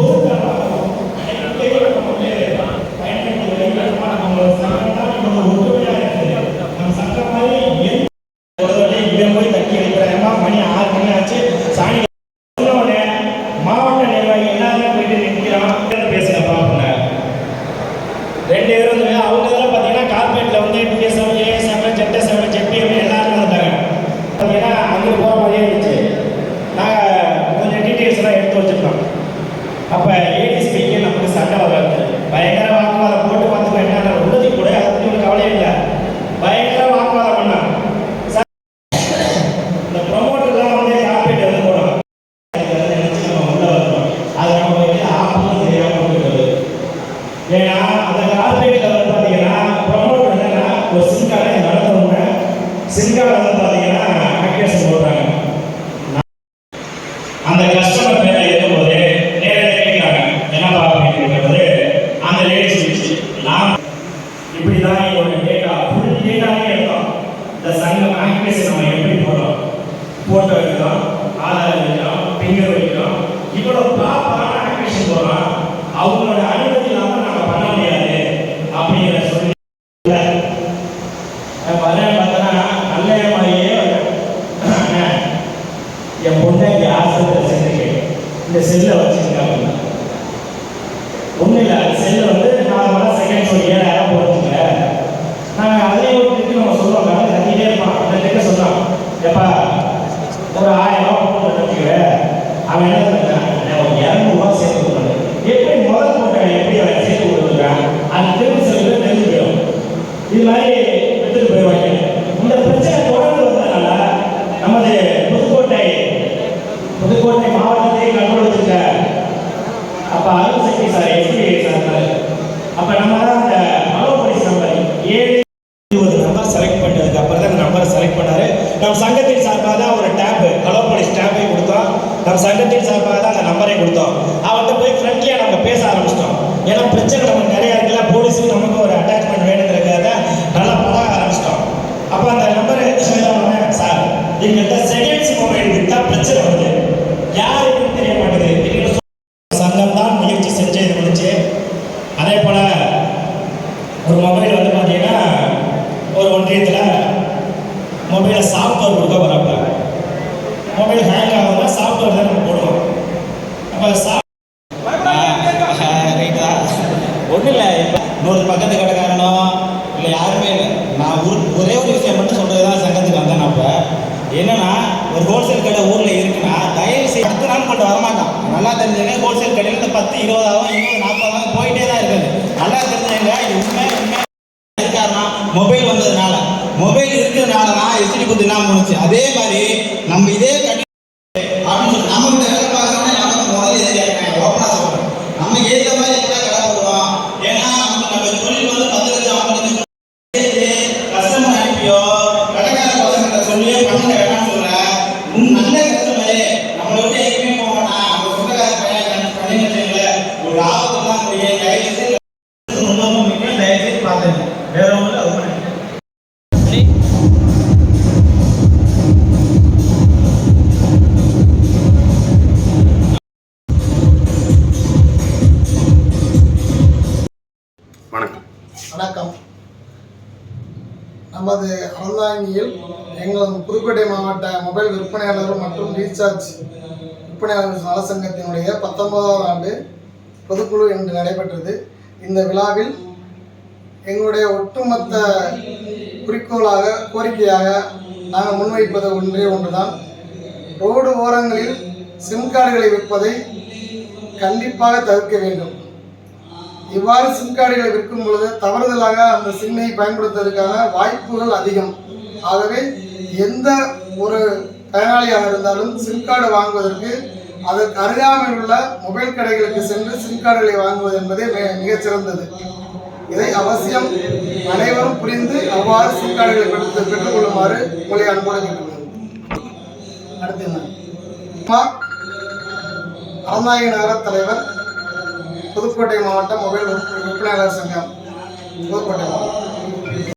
மணி அப்போ ஏடிஸ்பிக்கு நமக்கு சண்டை வராது. பயங்கர வாக்குவாதம் போட்டு பார்த்துக்கோ என்ன உள்ளது கூட அதை பற்றி ஒரு கவலையே இல்லை. பயங்கர வாக்குவாதம் பண்ணான் இந்த ப்ரொமோட்டர்லாம் வந்து கார்பரேட் வந்து போனோம் அதுக்கு நம்ம உள்ள வரணும் அது நம்ம வந்து ஆப்பமும் தெரியாமல் போயிட்டு ஏன்னா அந்த கார்பரேட்ல நான் இப்படிதான் என்னோட டேட்டா ஃபுல் டேட்டாவே எடுத்தோம் இந்த சங்க ஆக்டிவேஷன் நம்ம எப்படி போடுறோம்? போட்டோ வைக்கிறோம் ஆதார் வைக்கிறோம் பிங்கர் வைக்கிறோம் இவ்வளோ ப்ராப்பரான ஆக்டிவேஷன் போடுறோம். அவங்களோட அனுமதி இல்லாமல் நம்ம பண்ண முடியாது. அப்படிங்கிற சொல்லி வரேன் பார்த்தோன்னா நல்ல மாதிரியே என் பொண்ணை ஆசிரியர் சேர்ந்துருக்கு இந்த செல்லை வச்சு அப்படின்னா ஒன்றும் இல்லை அந்த செல்லு வந்து நார்மலாக செகண்ட் ஷோ ஏழாயிரம் போட்டுங்க நாங்கள் அதே ஒரு திட்டு நம்ம சொல்லுவோம் கடை கட்டிகிட்டே இருப்பான் அந்த திட்ட சொல்கிறான் எப்பா ஒரு ஆயிரம் ரூபா போட்டு வச்சுக்க அவன் என்ன பண்ணுறான் ஒரு இரநூறுவா சேர்த்து கொடுக்குறாங்க எப்படி முதல் போட்டவன் எப்படி அவன் சேர்த்து கொடுக்குறான் அந்த திரும்ப செல்லு தெரிஞ்சு போயிடும் இது மாதிரி எடுத்துட்டு போயிடுவாங்க இந்த பிரச்சனை தொடர்ந்து வந்ததுனால நமது புதுக்கோட்டை புதுக்கோட்டை மாவட்டத்தை கண்ட்ரோல் அப்ப Arul Sakthi sir SPI sir அப்ப நம்ம தான் அந்த மனோபரிசு நம்பர் ஏழு இருபது நம்பர் செலக்ட் பண்ணதுக்கு அப்புறம் தான் அந்த நம்பரை செலக்ட் பண்ணாரு. நம் சங்கத்தின் சார்பாக தான் ஒரு டேப் ஹலோ போலீஸ் டேப்பை கொடுத்தோம். நம் சங்கத்தின் சார்பாக தான் அந்த நம்பரை கொடுத்தோம். அவர்கிட்ட போய் ஃப்ரெண்ட்லியாக நம்ம பேச ஆரம்பிச்சிட்டோம். ஏன்னா பிரச்சனை நமக்கு நிறைய இருக்குல்ல போலீஸுக்கு நமக்கு ஒரு அட்டாச்மெண்ட் வேணுங்கிறதுக்காக நல்லா பழக ஆரம்பிச்சிட்டோம். அப்போ அந்த நம்பரை சார் எங்கள்கிட்ட செகண்ட்ஸ் மொபைல் விட்டால் பிரச்சனை வருது. யாருக்கும் தெரிய மாட்டேங்குது. சங்கம் தான் முயற்சி செஞ்சு இது பண்ணுச்சு அதே போல ஒரு மொபைல் வந்து பார்த்தீங்கன்னா ஒரு ஒன்றியத்தில் மொபைலை சாஃப்ட்வேர் கொடுக்க வரப்ப மொபைல் ஹேங் ஆகுதுன்னா சாஃப்ட்வேர் தான் நம்ம போடுவோம். அப்போ சாஃப்ட் ரைட்டா ஒன்றும் இல்லை இப்போ நூறு பக்கத்து கடைக்காரனோ இல்லை யாருமே இல்லை. நான் ஒரு ஒரே ஒரு விஷயம் மட்டும் சொல்கிறது தான் சங்கத்துக்கு வந்தேன் நான் இப்போ. என்னன்னா ஒரு ஹோல்சேல் நல்லா ஹோல்சேல் கடையில் இந்த பத்து இருபதாகவும் இருபது நாற்பதாகவும் போயிட்டே தான் இருக்குது. நல்லா தெரிஞ்சவங்க இது உண்மை உண்மை இருக்காருன்னா மொபைல் வந்ததுனால. மொபைல் இருக்கிறதுனால தான் எஸ்டி குத்து என்ன முடிச்சு அதே மாதிரி நம்ம இதே வணக்கம். வணக்கம். நமது அறந்தாங்கியில் எங்களது புதுக்கோட்டை மாவட்ட மொபைல் விற்பனையாளர் மற்றும் ரீசார்ஜ் விற்பனையாளர் நலசங்கத்தினுடைய பத்தொன்பதாம் ஆண்டு பொதுக்குழு இன்று நடைபெற்றது. இந்த விழாவில் எங்களுடைய ஒட்டுமொத்த குறிக்கோளாக கோரிக்கையாக நாங்கள் முன்வைப்பது ஒன்றே ஒன்றுதான். ரோடு ஓரங்களில் சிம் கார்டுகளை விற்பதை கண்டிப்பாக தவிர்க்க வேண்டும். இவ்வாறு சிம் கார்டுகளை விற்கும் பொழுது தவறுதலாக அந்த சிம்மை பயன்படுத்துவதற்கான வாய்ப்புகள் அதிகம். ஆகவே எந்த ஒரு பயனாளியாக இருந்தாலும் சிம் கார்டு வாங்குவதற்கு அதற்கு அருகாமையில் உள்ள மொபைல் கடைகளுக்கு சென்று சிம் கார்டுகளை வாங்குவது என்பதே மிக மிகச் சிறந்தது. இதை அவசியம் அனைவரும் புரிந்து அவ்வாறு சிம் கார்டுகளை பெற்று பெற்றுக்கொள்ளுமாறு உங்களை அன்போடு கேட்டுக்கொள்கிறேன். அடுத்து என்ன? நகர தலைவர் புதுக்கோட்டை மாவட்ட மொபைல் விற்பனையாளர் சங்கம். புதுக்கோட்டை மாவட்டம்.